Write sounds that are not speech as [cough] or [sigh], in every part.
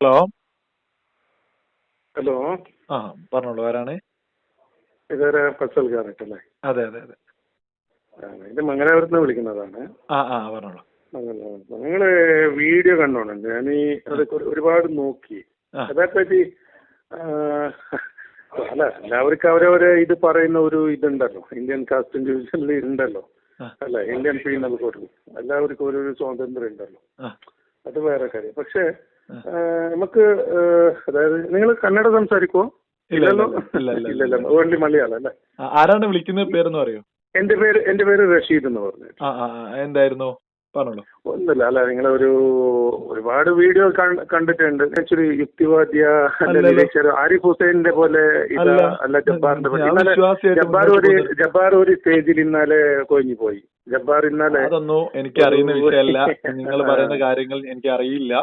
Hello? Hello? ആ പറഞ്ഞോളൂ ആരാണ്? ഇതൊരു ഫസൽ കാരറ്റല്ലേ അതെ അതെ അതെ. ഇത് മംഗലാപുരത്ത് നിന്ന് വിളിക്കുന്നതാണ്. ആ ആ പറഞ്ഞോളൂ. മംഗലാപുരത്ത് നിങ്ങൾ വീഡിയോ കണ്ടോണ്ട് ഞാൻ ഈ അതൊക്കെ ഒരുപാട് നോക്കി. അതേപ്പറ്റി അല്ല എല്ലാവർക്കും അവരവരെ ഇത് പറയുന്ന ഒരു ഇതുണ്ടല്ലോ. ഇന്ത്യൻ കാസ്റ്റ് ഡിവിഷനിൽ ഉണ്ടല്ലോ അല്ല? ഇന്ത്യൻ പീനൽ കോഡ് എല്ലാവർക്കും ഒരു സ്വാതന്ത്ര്യം ഉണ്ടല്ലോ. അത് വേറെ കാര്യം. പക്ഷേ നമുക്ക് അതായത് നിങ്ങൾ കന്നഡ സംസാരിക്കുമോ ഇല്ല, ഇല്ല, ഇല്ലല്ലോ? ഇല്ല, ഇല്ല, ഇല്ല. ഇല്ലല്ലോ ഓൺലി മലയാളം അല്ലേ? ആരാണ് വിളിക്കുന്ന പേരെന്ന് പറയോ? എന്റെ പേര് എന്റെ പേര് റഷീദ് എന്ന് പറഞ്ഞു എന്തായിരുന്നു? പറഞ്ഞോളൂ. ഒന്നുമില്ല അല്ല നിങ്ങളെ ഒരു ഒരുപാട് വീഡിയോ കണ്ടിട്ടുണ്ട്. ആക്ച്വലി യുക്തിവാദ്യ. ആരിഫ് ഹുസൈനിന്റെ പോലെ ഇതാ അല്ല. ജബ്ബാറിന്റെ പോലെ. ജബ്ബാർ ഒരു ജബ്ബാർ ഒരു സ്റ്റേജിൽ ഇന്നലെ കൊഴിഞ്ഞു പോയി. ജബ്ബാർ ഇന്നലെ അതൊന്നും എനിക്ക് അറിയുന്ന വിഷയമല്ല. [laughs] നിങ്ങൾ പറയുന്ന കാര്യങ്ങൾ എനിക്ക് അറിയില്ല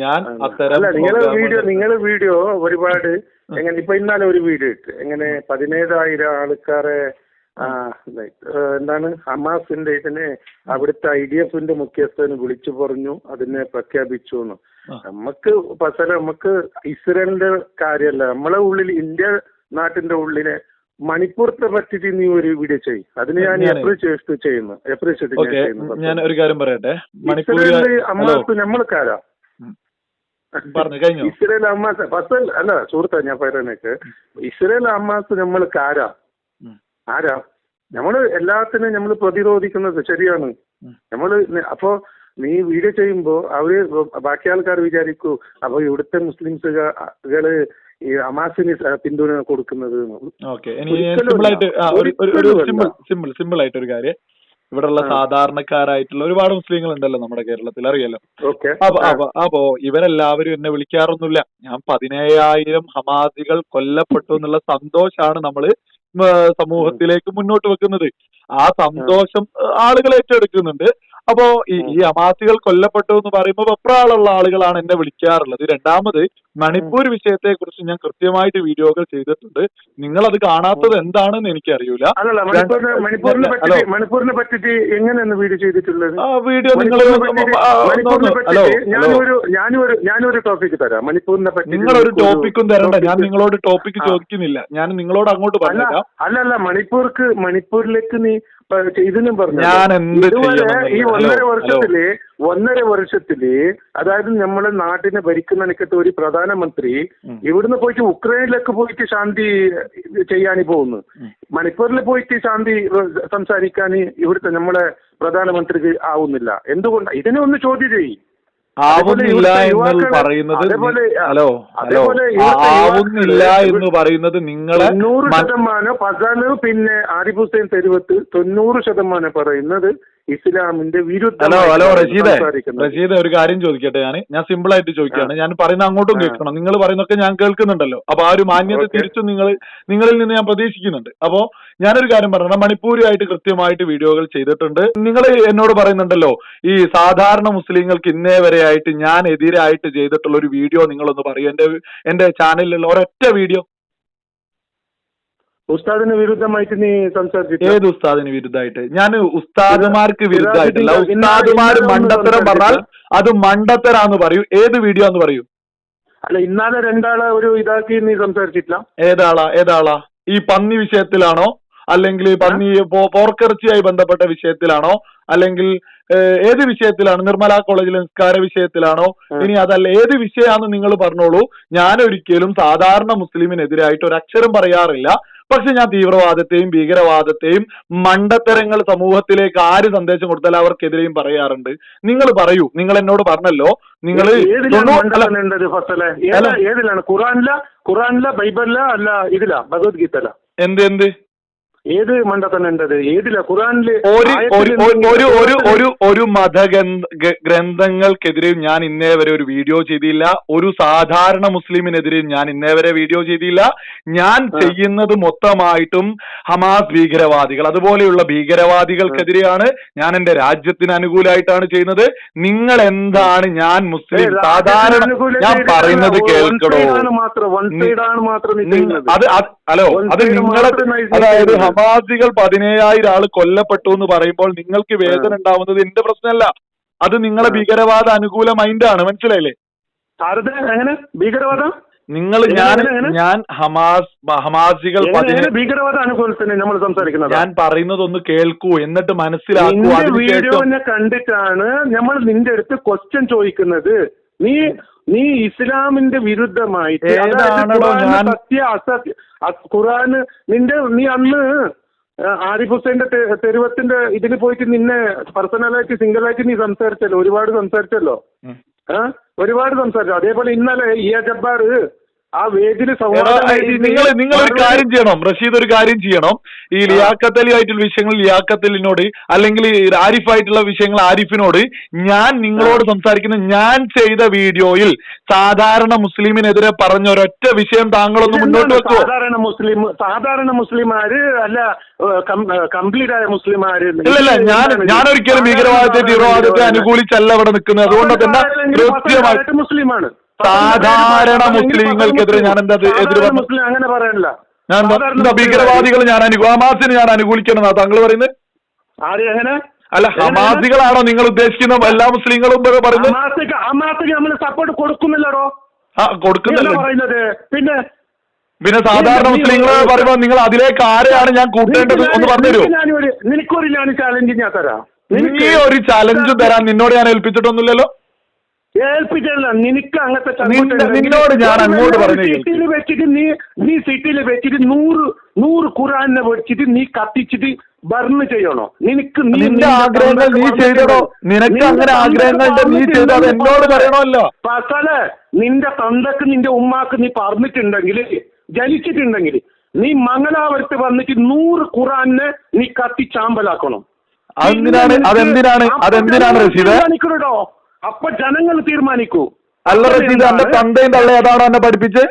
ഞാൻ. അത്തരം നിങ്ങളെ വീഡിയോ നിങ്ങൾ വീഡിയോ ഒരുപാട് എങ്ങനെ ഇപ്പൊ ഇന്നലെ ഒരു വീഡിയോ ഇട്ട്. എങ്ങനെ പതിനേഴായിരം ആൾക്കാരെ എന്താണ് ഹമാസിന്റെ ഇതിനെ അവിടുത്തെ ഐ ഡി എഫിന്റെ മുഖ്യസ്ഥന് വിളിച്ചു പറഞ്ഞു അതിനെ പ്രഖ്യാപിച്ചു എന്ന്. നമുക്ക് പസല നമുക്ക് ഇസ്രയേലിന്റെ കാര്യമല്ല നമ്മളെ ഉള്ളിൽ ഇന്ത്യ നാട്ടിന്റെ ഉള്ളിലെ മണിപ്പൂരത്തെ പറ്റിട്ട് നീ ഒരു വീഡിയോ ചെയ്യും. അതിന് ഞാൻ എപ്രീഷിയേറ്റ് ചെയ്യുന്നു എപ്രീഷിയേറ്റ് ഞാൻ ഒരു കാര്യം പറയട്ടെ? അമ്മാസ് നമ്മൾക്കാരാ പറഞ്ഞു കഴിഞ്ഞു? ഇസ്രയേൽ അമ്മാസ് ഫസ്റ്റ് അല്ല സുഹൃത്താ ഞാൻ പറയുന്നേക്ക് ഇസ്രയേൽ അമ്മാസ് നമ്മൾക്ക് ആരാ. ആരാ? നമ്മൾ എല്ലാത്തിനും നമ്മൾ പ്രതിരോധിക്കുന്നത് ശരിയാണ്. നമ്മൾ നമ്മൾ അപ്പൊ നീ വീഡിയോ ചെയ്യുമ്പോ അവർ ബാക്കി ആൾക്കാർ വിചാരിക്കൂ അപ്പൊ ഇവിടുത്തെ മുസ്ലിംസുകൾ ഈ അമാസിന് പിന്തുണ കൊടുക്കുന്നത്. സിമ്പിൾ സിമ്പിൾ ആയിട്ട് ഒരു കാര്യം. ഇവിടെയുള്ള. സാധാരണക്കാരായിട്ടുള്ള ഒരുപാട് മുസ്ലിങ്ങൾ ഉണ്ടല്ലോ നമ്മുടെ കേരളത്തിൽ അറിയാലോ? അപ്പൊ അപ്പൊ അപ്പോ ഇവരെല്ലാവരും എന്നെ വിളിക്കാറൊന്നുമില്ല. ഞാൻ പതിനേഴായിരം ഹമാദികൾ കൊല്ലപ്പെട്ടു എന്നുള്ള സന്തോഷാണ് നമ്മൾ സമൂഹത്തിലേക്ക് മുന്നോട്ട് വെക്കുന്നത്. ആ സന്തോഷം ആളുകൾ ഏറ്റെടുക്കുന്നുണ്ട് അപ്പോ ഈ ഈ ഹമാസികൾ കൊല്ലപ്പെട്ടു എന്ന് പറയുമ്പോൾ വെപ്രാളുള്ള ആളുകളാണ് എന്നെ വിളിക്കാറുള്ളത്. രണ്ടാമത് മണിപ്പൂർ വിഷയത്തെ കുറിച്ച് ഞാൻ കൃത്യമായിട്ട് വീഡിയോകൾ ചെയ്തിട്ടുണ്ട്. നിങ്ങൾ അത് കാണാത്തത് എന്താണെന്ന് എനിക്കറിയൂല. അല്ലല്ല മണിപ്പൂരിനെ. പറ്റിട്ട് എങ്ങനെയാണ് വീഡിയോ ചെയ്തിട്ടുള്ളത്? വീഡിയോ നിങ്ങൾ ഹലോ പറ്റിയിട്ട് ഹലോ ഞാനൊരു ഞാനൊരു ഞാനൊരു ടോപ്പിക് തരാം. മണിപ്പൂരിനെ പറ്റി നിങ്ങളൊരു ടോപ്പിക്കും തരണ്ട. ഞാൻ നിങ്ങളോട് ടോപ്പിക് ചോദിക്കുന്നില്ല. ഞാൻ നിങ്ങളോട് അങ്ങോട്ട് അല്ല അല്ല അല്ലല്ല മണിപ്പൂർക്ക് മണിപ്പൂരിലേക്ക് നീ ഇതിനും പറഞ്ഞു ഇതുവരെ ഈ ഒന്നര. വർഷത്തിൽ ഒന്നര വർഷത്തിൽ അതായത് നമ്മളെ നാട്ടിനെ ഭരിക്കുന്ന നിൽക്കത്തെ ഒരു പ്രധാനമന്ത്രി. ഇവിടുന്ന് പോയിട്ട് ഉക്രൈനിലേക്ക് പോയിട്ട് ശാന്തി ചെയ്യാനി പോകുന്നു. മണിപ്പൂരിൽ പോയിട്ട് ശാന്തി സംസാരിക്കാൻ ഇവിടുത്തെ നമ്മളെ പ്രധാനമന്ത്രിക്ക് ആവുന്നില്ല എന്തുകൊണ്ടാണ് ഇതിനെ ഒന്ന് ചോദ്യം ചെയ്യും ആവുന്നില്ല എന്ന് പറയുന്നത് ഹലോ ഹലോ ആവുന്നില്ല എന്ന് പറയുന്നത് നിങ്ങളെ തൊണ്ണൂറ് ശതമാനം പസാന് പിന്നെ ആരിഫ് ഹുസൈൻ തെരുവത്ത് തൊണ്ണൂറ് ശതമാനം പറയുന്നത് ഇസ്ലാമിന്റെ വിരുദ്ധ ഹലോ ഹലോ റഷീദെ. റഷീദെ ഒരു കാര്യം ചോദിക്കട്ടെ ഞാൻ ഞാൻ സിമ്പിൾ ആയിട്ട് ചോദിക്കുകയാണ്. ഞാൻ പറയുന്ന അങ്ങോട്ടും കേൾക്കണം. നിങ്ങൾ പറയുന്നൊക്കെ ഞാൻ കേൾക്കുന്നുണ്ടല്ലോ. അപ്പൊ ആ ഒരു മാന്യത. തിരിച്ചും നിങ്ങൾ നിങ്ങളിൽ നിന്ന് ഞാൻ പ്രതീക്ഷിക്കുന്നുണ്ട്. അപ്പോ ഞാനൊരു കാര്യം പറയണം മണിപ്പൂരുമായിട്ട് കൃത്യമായിട്ട് വീഡിയോകൾ ചെയ്തിട്ടുണ്ട്. നിങ്ങൾ എന്നോട് പറയുന്നുണ്ടല്ലോ ഈ സാധാരണ മുസ്ലിങ്ങൾക്ക് ഇന്നേ വരെയായിട്ട് ഞാൻ എതിരായിട്ട് ചെയ്തിട്ടുള്ള ഒരു വീഡിയോ നിങ്ങളൊന്ന് പറയൂ. എന്റെ എന്റെ ചാനലിലുള്ള ഒരൊറ്റ വീഡിയോ ഉസ്താദിന് വിരുദ്ധമായിട്ട് നീ സംസാരിച്ചിട്ട് ഏത് ഉസ്താദിന് വിരുദ്ധമായിട്ട്? ഞാൻ ഉസ്താദുമാർക്ക് വിരുദ്ധമായിട്ടില്ല ഉസ്താദുമാർ മണ്ടത്തരം പറഞ്ഞാൽ അത് മണ്ടത്തരാന്ന് പറയൂ. ഏത് വീഡിയോ എന്ന് പറയൂ? അല്ല ഇന്നാലെ രണ്ടാളെ ഒരു ഇതാക്കി നീ സംസാരിച്ചിട്ടില്ല? ഏതാളാ? ഏതാളാ? ഈ പന്നി വിഷയത്തിലാണോ? അല്ലെങ്കിൽ പന്നി പോർക്കിറച്ചിയായി ബന്ധപ്പെട്ട വിഷയത്തിലാണോ? അല്ലെങ്കിൽ ഏത് വിഷയത്തിലാണ്? നിർമ്മല കോളേജിലെ നിസ്കാര വിഷയത്തിലാണോ? ഇനി അതല്ല ഏത് വിഷയമാണെന്ന് നിങ്ങൾ പറഞ്ഞോളൂ. ഞാൻ ഒരിക്കലും സാധാരണ മുസ്ലിമിനെതിരായിട്ട് ഒരു അക്ഷരം പറയാറില്ല. പക്ഷെ ഞാൻ തീവ്രവാദത്തെയും ഭീകരവാദത്തെയും മണ്ടത്തരങ്ങൾ സമൂഹത്തിലേക്ക് ആര് സന്ദേശം കൊടുത്താലും അവർക്കെതിരെയും പറയാറുണ്ട്. നിങ്ങൾ പറയൂ. നിങ്ങൾ എന്നോട് പറഞ്ഞല്ലോ. നിങ്ങൾ ഖുറാനില ഖുറാനില ബൈബിളില? അല്ല ഇതില? ഭഗവത്ഗീതല എന്ത് എന്ത്? ഏത് മണ്ടത്തന്നെ ഉണ്ടത് ഏതില? ഖുറാനിൽ ഒരു ഒരു ഒരു ഒരു ഒരു ഖുറാനിൽ ഒരു ഒരു മതഗ്രന്ഥ ഗ- ഗ്രന്ഥങ്ങൾക്കെതിരെയും ഞാൻ ഇന്നേ വരെ ഒരു വീഡിയോ ചെയ്തില്ല. ഒരു സാധാരണ മുസ്ലിമിനെതിരെയും ഞാൻ ഇന്നേ വരെ വീഡിയോ ചെയ്തില്ല. ഞാൻ. ചെയ്യുന്നത് മൊത്തമായിട്ടും ഹമാസ് ഭീകരവാദികൾ. അതുപോലെയുള്ള ഭീകരവാദികൾക്കെതിരെയാണ് ഞാൻ എന്റെ രാജ്യത്തിന് അനുകൂലമായിട്ടാണ് ചെയ്യുന്നത്. നിങ്ങൾ എന്താണ് ഞാൻ മുസ്ലിം? സാധാരണ ഞാൻ പറയുന്നത് കേൾക്കണോ അത് ഹലോ അത് നിങ്ങളെ അതായത് ഹമാസികൾ പതിനേഴായിരം ആൾ കൊല്ലപ്പെട്ടു എന്ന് പറയുമ്പോൾ നിങ്ങൾക്ക് വേദന ഉണ്ടാവുന്നത് എന്റെ പ്രശ്നമല്ല. അത് നിങ്ങളെ. ഭീകരവാദ അനുകൂല മൈൻഡാണ് മനസ്സിലായില്ലേ? എങ്ങനെ? ഭീകരവാദം? നിങ്ങൾ ഞാൻ ഞാൻ ഹമാസ് ഹമാസികൾ ഭീകരവാദ അനുകൂലത്തിന് നമ്മൾ സംസാരിക്കുന്നത്? ഞാൻ പറയുന്നത് ഒന്ന് കേൾക്കൂ എന്നിട്ട് മനസ്സിലാക്കൂ വീഡിയോ വീഡിയോനെ കണ്ടിട്ടാണ് നമ്മൾ നിന്റെ അടുത്ത് ക്വസ്റ്റ്യൻ ചോദിക്കുന്നത്. നീ നീ ഇസ്ലാമിന്റെ വിരുദ്ധമായിട്ട് സത്യ അസത്യ ഖുറാൻ നിന്റെ നീ അന്ന് ആരിഫ് ഹുസൈന്റെ തെരുവത്തിന്റെ ഇതിൽ പോയിട്ട് നിന്നെ പേഴ്സണലായിട്ട് സിംഗിൾ ആയിട്ട് നീ സംസാരിച്ചല്ലോ. ഒരുപാട് സംസാരിച്ചല്ലോ. ഏഹ് ഒരുപാട് സംസാരിച്ചു അതേപോലെ ഇന്നലെ ഇയ ജബ്ബാർ ആ എടാ, നിങ്ങൾ നിങ്ങൾ ഒരു കാര്യം ചെയ്യണം. റഷീദ് ഒരു കാര്യം ചെയ്യണം. ഈ ലിയാക്കത്തലി അലി ആയിട്ടുള്ള വിഷയങ്ങൾ ലിയാക്കത്തലിനോട് അലിനോട് അല്ലെങ്കിൽ ഈ ആരിഫ് ആയിട്ടുള്ള വിഷയങ്ങൾ ആരിഫിനോട് ഞാൻ നിങ്ങളോട് സംസാരിക്കുന്ന ഞാൻ ചെയ്ത വീഡിയോയിൽ സാധാരണ മുസ്ലിമിനെതിരെ പറഞ്ഞ ഒരൊറ്റ വിഷയം താങ്കളൊന്ന് മുന്നോട്ട് വെക്കുമോ സാധാരണ മുസ്ലിം സാധാരണ മുസ്ലിമാര് അല്ല കംപ്ലീറ്റ് ആയ മുസ്ലിമാര് ഇല്ല ഇല്ല ഞാൻ ഞാൻ ഒരിക്കലും ഭീകരവാദത്തെ തീവ്രവാദത്തെ അനുകൂലിച്ചല്ല ഇവിടെ നിൽക്കുന്നത്. അതുകൊണ്ട് തന്നെ മുസ്ലിമാണ്. സാധാരണ മുസ്ലിങ്ങൾക്കെതിരെ ഞാൻ എന്താ എതിര് പറഞ്ഞു? മുസ്ലിം അങ്ങനെ ഞാൻ എന്താ- ഭീകരവാദികൾ ഞാൻ അനുകൂല ഹമാസിന് ഞാൻ അനുകൂലിക്കണം താങ്കൾ പറയുന്നത്? അല്ല ഹമാസികളാണോ നിങ്ങൾ ഉദ്ദേശിക്കുന്ന എല്ലാ മുസ്ലിങ്ങളും പറയുന്നത്? നമ്മൾ സപ്പോർട്ട് കൊടുക്കുന്നില്ലടോ. ആ കൊടുക്കുന്നില്ല. പിന്നെ പിന്നെ സാധാരണ മുസ്ലിങ്ങൾ പറയുമ്പോ പറയുമ്പോൾ നിങ്ങൾ അതിലേക്ക് ആരെയാണ് ഞാൻ കൂട്ടേണ്ടത് ഒന്ന് പറഞ്ഞു തരുമോ? നിനക്ക് ഞാനൊരു നിനക്കൊരു ഞാൻ ചാലഞ്ച് ഞാൻ തരാം. നീ ഒരു ചലഞ്ച് തരാൻ നിന്നോട് ഞാൻ ഏൽപ്പിച്ചിട്ടൊന്നുമില്ലല്ലോ? ഏൽപ്പിച്ചല്ല നിനക്ക് അങ്ങനത്തെ നിന്ന- നിന്നോട് ഞാൻ അങ്ങോട്ട് പറഞ്ഞു. സിറ്റിയിൽ വെച്ചിട്ട് നീ നീ സിറ്റിയിൽ വെച്ചിട്ട് നൂറ് നൂറ് ഖുറാനെ വെച്ചിട്ട് നീ കത്തിച്ചിട്ട് ബർണ് ചെയ്യണോ? നിനക്ക് നിന്റെ ആഗ്രഹങ്ങൾ നീ ചെയ്തടോ? നിനക്ക് അങ്ങനെ ആഗ്രഹങ്ങളുണ്ട് നീ ചെയ്തോ? എന്നോട് പറയണമല്ലോ. പസൽ നിന്റെ തന്തക്ക് നിന്റെ ഉമ്മാക്ക് നീ പറഞ്ഞിട്ടുണ്ടെങ്കിൽ ജനിച്ചിട്ടുണ്ടെങ്കിൽ നീ മംഗലാപുരത്ത് വന്നിട്ട് നൂറ് ഖുറാനെ നീ കത്തിച്ചാമ്പലാക്കണം. അതെന്തിനാണ്? അതെന്തിനാണ്? അതെന്തിനാണ് റഷീദ്? അപ്പൊ ജനങ്ങൾ തീരുമാനിക്കൂ. അല്ല റഷീദ് എന്റെ തന്തയും തള്ള ഏതാണോ എന്നെ പഠിപ്പിച്ച്?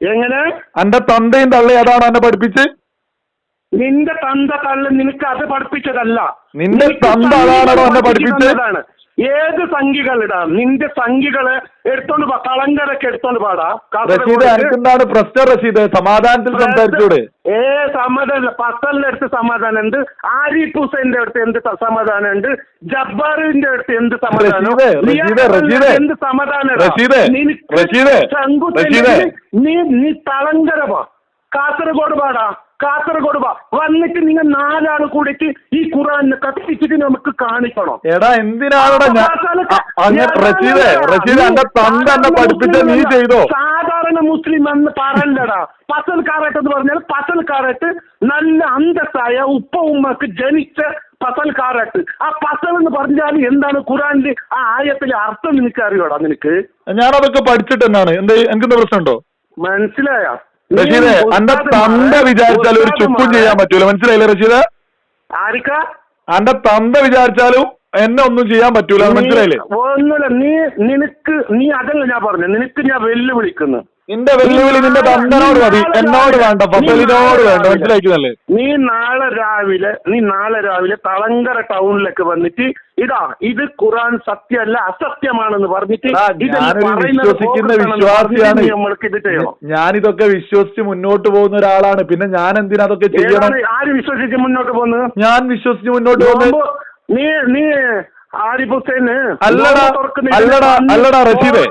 എങ്ങനെ? എന്റെ തന്തയും തള്ള ഏതാണോ എന്നെ പഠിപ്പിച്ച്? നിന്റെ തന്ത തള്ള നിനക്ക് അത് പഠിപ്പിച്ചതല്ല. നിന്റെ തന്ത അതാണോ എന്നെ പഠിപ്പിച്ചു പഠിപ്പിച്ചത്? തന്നതാണ്. ഏത് സംഖ്യകളിടാം നിന്റെ സംഖ്യകൾ എടുത്തോണ്ട് പാ കളങ്കരൊക്കെ എടുത്തോണ്ട് പാടാ. റഷീദ് എനിക്കെന്താണ് പ്രശ്നം റഷീദ്? സമാധാനത്തിൽ സംസാരിച്ചൂടെ? ഏ സമാധാനം പത്തലിന്റെ അടുത്ത് സമാധാനം ഉണ്ട് ആരിഫ് ഹുസൈന്റെ അടുത്ത് എന്ത് സമാധാനം ഉണ്ട് ജബ്ബാറിന്റെ അടുത്ത് എന്ത് സമാധാനം. എന്ത് സമാധാനം റഷീദേ. നീ നീ തളങ്കര പോ കാസർഗോഡ് പാടാ. കാസർഗോഡ് വാ. വന്നിട്ട് നിങ്ങൾ നാലാൾ കൂടിയിട്ട് ഈ ഖുറാൻ കത്തിച്ചിട്ട് നമുക്ക് കാണിക്കണം. എടാ എന്തിനാണ് ഞാൻ അ- അങ്ങനെ റഷീദേ റഷീദ് എന്റെ തന്ത എന്നെ പഠിപ്പിച്ച നീ ചെയ്തോ? സാധാരണ മുസ്ലിം എന്ന് പറയണ്ടടാ പസൽ കാറേറ്റ് എന്ന് പറഞ്ഞാൽ പസൽ കാറേറ്റ് നല്ല അന്തസ്സായ ഉപ്പ ഉമ്മക്ക് ജനിച്ച പസൽ കാറേറ്റ് ആ പസൽ എന്ന് പറഞ്ഞാൽ എന്താണ് ഖുറാനിൽ ആ ആയത്തിലെ അർത്ഥം നിനക്ക് അറിയോടാ നിനക്ക്? ഞാനതൊക്കെ പഠിച്ചിട്ട് എന്നാണ് എന്താ എനിക്കെന്താ പ്രശ്നമുണ്ടോ? മനസ്സിലായ? റഷീദെ അന്റെ തന്ത വിചാരിച്ചാൽ ഒരു ചുക്കും ചെയ്യാൻ പറ്റൂല. മനസ്സിലായില്ലേ റഷീദ്? അന്റെ തന്ത വിചാരിച്ചാലും എന്നെ ഒന്നും ചെയ്യാൻ പറ്റൂല. മനസ്സിലായില്ലേ? ഒന്നുമില്ല നീ നിനക്ക് നീ അതല്ല ഞാൻ പറഞ്ഞു നിനക്ക് ഞാൻ വെല്ലുവിളിക്കുന്നു. നിന്റെ വെല്ലുവിളി നിന്റെ തന്തനോട് മതി. എന്നോട് വേണ്ട ഫസലിനോട് വേണ്ട. മനസ്സിലാക്കുന്നല്ലേ നീ നാളെ രാവിലെ നീ നാളെ രാവിലെ തളങ്കര ടൗണിലേക്ക് വന്നിട്ട് ഇതാ ഇത് ഖുറാൻ സത്യമല്ല അസത്യമാണെന്ന് പറഞ്ഞിട്ട് വിശ്വസിക്കുന്ന വിശ്വാസിയാണ്. ഞാനിതൊക്കെ വിശ്വസിച്ച് മുന്നോട്ട് പോകുന്ന ഒരാളാണ്. പിന്നെ ഞാൻ എന്തിനാ അതൊക്കെ ചെയ്യണം? ആര് വിശ്വസിച്ച് മുന്നോട്ട് പോകുന്നത്? ഞാൻ വിശ്വസിച്ച് മുന്നോട്ട് പോകുന്നത് നീ നീ ആരിഫ് ഹുസൈന് അല്ലടാ. അല്ലടാ അല്ലടാ റഷീദേ.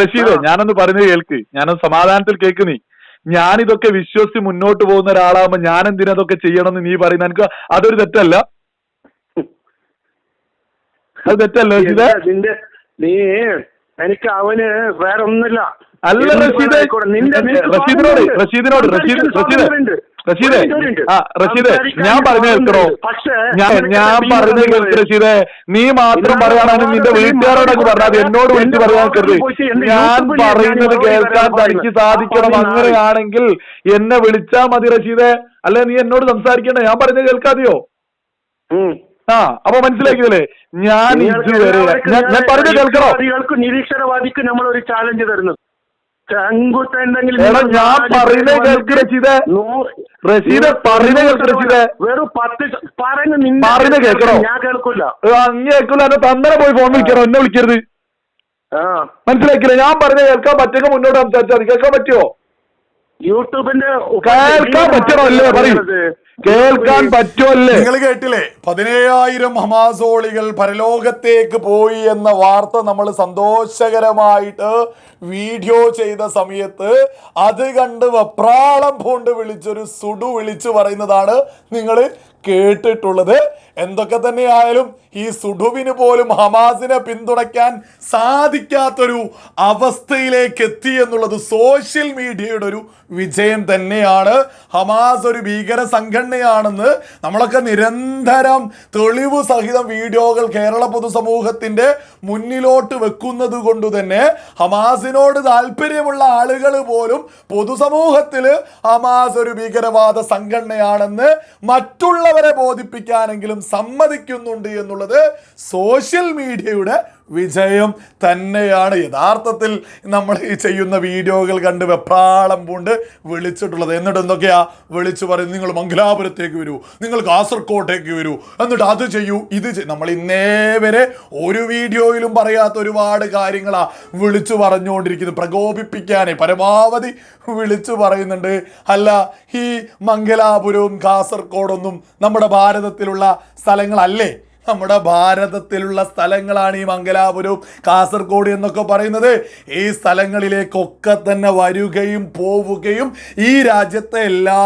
റഷീദേ. ഞാനൊന്ന് പറഞ്ഞു കേൾക്ക്. ഞാനൊന്ന് സമാധാനത്തിൽ കേൾക്ക് നീ. ഞാനിതൊക്കെ വിശ്വസിച്ച് മുന്നോട്ട് പോകുന്ന ഒരാളാകുമ്പോ ഞാൻ എന്തിനാ അതൊക്കെ ചെയ്യണമെന്ന് നീ പറയുന്ന എനിക്ക് അതൊരു തെറ്റല്ല. അത് തെറ്റല്ല റഷീദ് നീ എനിക്ക് അവന് വേറെ ഒന്നുമില്ല. അല്ല റഷീദ് റഷീദിനോട് റഷീദിനോട് റഷീദ് റഷീദ്. റഷീദേ ആ റഷീദേ ഞാൻ പറഞ്ഞു കേൾക്കണോ? ഞാൻ ഞാൻ പറഞ്ഞു കേൾക്ക് റഷീദ്. നീ മാത്രം പറയാനാണ് നിന്റെ. വീട്ടുകാരോടൊക്കെ പറഞ്ഞത്. എന്നോട് വിളിച്ച് പറയാൻ കരുത്. ഞാൻ പറയുന്നത് കേൾക്കാൻ തനിക്ക്. സാധിക്കണം അങ്ങനെയാണെങ്കിൽ എന്നെ വിളിച്ചാ മതി റഷീദേ. അല്ലെ നീ എന്നോട് സംസാരിക്കണ്ടേ. ഞാൻ പറയുന്നത് കേൾക്കാതെയോ? ആ അപ്പൊ മനസ്സിലാക്കിയല്ലേ ഞാൻ ഇതുവരെ ഞാൻ പറഞ്ഞു കേൾക്കണോ? നിരീക്ഷണവാദിക്ക് നമ്മൾ ഒരു ചാലഞ്ച് തരുന്നു എടാ, ഞാൻ പറയുന്നത് കേൾക്ക് റഷീദേ. റഷീദേ, പറയുന്നത് കേൾക്ക് റഷീദേ. വെറും പത്ത് പറയുന്നത് കേൾക്കണോ? ഞാൻ കേൾക്കൂല. അങ്ങ് കേൾക്കൂല. എന്നെ തന്നെ പോയി ഫോൺ വിളിക്കണോ? എന്നെ വിളിക്കരുത്. മനസ്സിലാക്കില്ല ഞാൻ പറഞ്ഞ കേൾക്കാൻ പറ്റുമെങ്കിൽ മുന്നോട്ട് സംസാരിച്ചാൽ മതി. കേൾക്കാൻ പറ്റുമോ യൂട്യൂബിന്റെ കേൾക്കാൻ പറ്റുമല്ലേ? പറയൂ. കേൾക്കാൻ പറ്റുമല്ലേ? നിങ്ങൾ കേട്ടില്ലേ? പതിനേഴായിരം ഹമാസോളികൾ പരലോകത്തേക്ക് പോയി എന്ന വാർത്ത നമ്മൾ സന്തോഷകരമായിട്ട് വീഡിയോ ചെയ്ത സമയത്ത് അത് കണ്ട് വെപ്രാളം പൂണ്ട് വിളിച്ചൊരു സുടു വിളിച്ചു പറയുന്നതാണ് നിങ്ങൾ കേട്ടിട്ടുള്ളത്. എന്തൊക്കെ തന്നെയായാലും ഈ സുഡുവിന് പോലും ഹമാസിനെ പിന്തുണയ്ക്കാൻ സാധിക്കാത്തൊരു അവസ്ഥയിലേക്ക് എത്തി എന്നുള്ളത് സോഷ്യൽ മീഡിയയുടെ ഒരു വിജയം തന്നെയാണ്. ഹമാസ് ഒരു ഭീകര സംഘടനയാണെന്ന് നമ്മളൊക്കെ നിരന്തരം തെളിവ് സഹിതം വീഡിയോകൾ കേരള പൊതുസമൂഹത്തിന്റെ മുന്നിലോട്ട് വെക്കുന്നത് കൊണ്ട് തന്നെ ഹമാസിനോട് താല്പര്യമുള്ള ആളുകൾ പോലും പൊതുസമൂഹത്തിൽ ഹമാസ് ഒരു ഭീകരവാദ സംഘടനയാണെന്ന് മറ്റുള്ളവരെ ബോധിപ്പിക്കാനെങ്കിലും സമ്മതിക്കുന്നുണ്ട് എന്നുള്ളത് സോഷ്യൽ മീഡിയയുടെ വിജയം തന്നെയാണ്. യഥാർത്ഥത്തിൽ നമ്മൾ ഈ ചെയ്യുന്ന വീഡിയോകൾ കണ്ട് വെപ്രാളം പൂണ്ട് വിളിച്ചിട്ടുള്ളത്. എന്നിട്ട് എന്തൊക്കെയാ? വിളിച്ചു പറയും നിങ്ങൾ മംഗലാപുരത്തേക്ക് വരൂ നിങ്ങൾ കാസർകോട്ടേക്ക് വരൂ. എന്നിട്ട് അത് ചെയ്യൂ ഇത് നമ്മൾ ഇന്നേ വരെ ഒരു വീഡിയോയിലും പറയാത്ത ഒരുപാട് കാര്യങ്ങളാ വിളിച്ചു പറഞ്ഞുകൊണ്ടിരിക്കുന്നത്. പ്രകോപിപ്പിക്കാനേ പരമാവധി വിളിച്ചു പറയുന്നുണ്ട്. അല്ല ഈ മംഗലാപുരവും കാസർഗോഡൊന്നും നമ്മുടെ ഭാരതത്തിലുള്ള സ്ഥലങ്ങളല്ലേ? നമ്മുടെ ഭാരതത്തിലുള്ള സ്ഥലങ്ങളാണ് ഈ മംഗലാപുരവും കാസർഗോഡ് എന്നൊക്കെ പറയുന്നത്. ഈ സ്ഥലങ്ങളിലേക്കൊക്കെ തന്നെ വരികയും പോവുകയും ഈ രാജ്യത്തെ എല്ലാ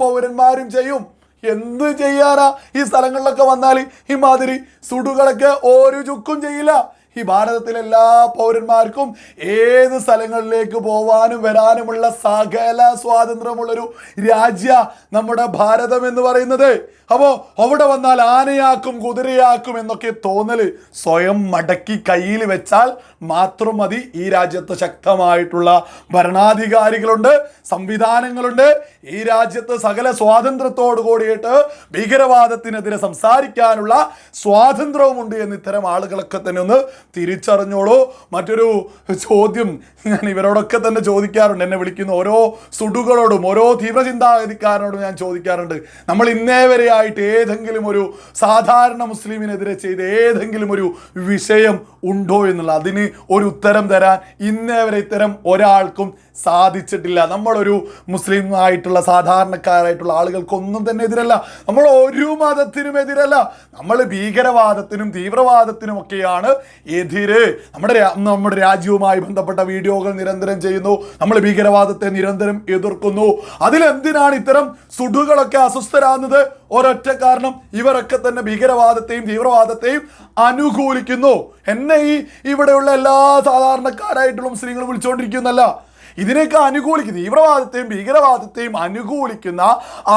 പൗരന്മാരും ചെയ്യും. എന്ത് ചെയ്യാറാ ഈ സ്ഥലങ്ങളിലൊക്കെ വന്നാൽ ഈ മാതിരി സുടുകളൊക്കെ ഒരു ചുക്കും ചെയ്യില്ല. ഈ ഭാരതത്തിലെ എല്ലാ പൗരന്മാർക്കും ഏത് സ്ഥലങ്ങളിലേക്ക് പോവാനും വരാനുമുള്ള സകല സ്വാതന്ത്ര്യമുള്ളൊരു രാജ്യ നമ്മുടെ ഭാരതം എന്ന് പറയുന്നത്. അപ്പോൾ അവിടെ വന്നാൽ ആനയാക്കും കുതിരയാക്കും എന്നൊക്കെ തോന്നൽ സ്വയം മടക്കി കയ്യിൽ വെച്ചാൽ മാത്രം മതി. ഈ രാജ്യത്ത് ശക്തമായിട്ടുള്ള ഭരണാധികാരികളുണ്ട് സംവിധാനങ്ങളുണ്ട്. ഈ രാജ്യത്ത് സകല സ്വാതന്ത്ര്യത്തോടു കൂടിയിട്ട് ഭീകരവാദത്തിനെതിരെ സംസാരിക്കാനുള്ള സ്വാതന്ത്ര്യവുമുണ്ട് എന്ന് ഇത്തരം ആളുകളൊക്കെ തന്നെ ഒന്ന് തിരിച്ചറിഞ്ഞോളൂ. മറ്റൊരു ചോദ്യം ഞാൻ ഇവരോടൊക്കെ തന്നെ ചോദിക്കാറുണ്ട്. എന്നെ വിളിക്കുന്ന ഓരോ സുഡുകളോടും ഓരോ തീവ്രചിന്താഗതിക്കാരനോടും ഞാൻ ചോദിക്കാറുണ്ട്. നമ്മൾ ഇന്നേ വരെ ആയിട്ട് ഏതെങ്കിലും ഒരു സാധാരണ മുസ്ലിമിനെതിരെ ചെയ്ത ഏതെങ്കിലും ഒരു വിഷയം ഉണ്ടോ എന്നുള്ള അതിന് ഒരു ഉത്തരം തരാൻ ഇന്നേ വരെ ഇത്തരം ഒരാൾക്കും സാധിച്ചിട്ടില്ല. നമ്മളൊരു മുസ്ലിം ആയിട്ടുള്ള സാധാരണക്കാരായിട്ടുള്ള ആളുകൾക്കൊന്നും തന്നെ എതിരല്ല. നമ്മൾ ഒരു മതത്തിനും എതിരല്ല. നമ്മൾ ഭീകരവാദത്തിനും തീവ്രവാദത്തിനും ഒക്കെയാണ് എതിര്. നമ്മുടെ നമ്മുടെ രാജ്യവുമായി ബന്ധപ്പെട്ട വീഡിയോകൾ നിരന്തരം ചെയ്യുന്നു. നമ്മൾ ഭീകരവാദത്തെ നിരന്തരം എതിർക്കുന്നു. അതിലെന്തിനാണ് ഇത്തരം സുഡുകളൊക്കെ അസ്വസ്ഥരാകുന്നത്? ഒരൊറ്റ കാരണം ഇവരൊക്കെ തന്നെ ഭീകരവാദത്തെയും തീവ്രവാദത്തെയും അനുകൂലിക്കുന്നു. എന്നെ ഈ ഇവിടെയുള്ള എല്ലാ സാധാരണക്കാരായിട്ടുള്ള മുസ്ലിങ്ങൾ വിളിച്ചുകൊണ്ടിരിക്കുന്നല്ല ഇതിനൊക്കെ അനുകൂലിക്കുന്ന തീവ്രവാദത്തെയും ഭീകരവാദത്തെയും അനുകൂലിക്കുന്ന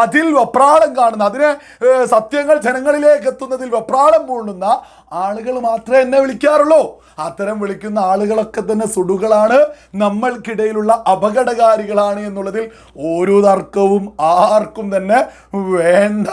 അതിൽ വെപ്രാളം കാണുന്ന അതിനെ സത്യങ്ങൾ ജനങ്ങളിലേക്ക് എത്തുന്നതിൽ വെപ്രാളം പൂണ്ടുന്ന ആളുകൾ മാത്രമേ എന്നെ വിളിക്കാറുള്ളൂ. അത്തരം വിളിക്കുന്ന ആളുകളൊക്കെ തന്നെ സുടുകളാണ്. നമ്മൾക്കിടയിലുള്ള അപകടകാരികളാണ് എന്നുള്ളതിൽ ഒരു തർക്കവും ആർക്കും തന്നെ വേണ്ട.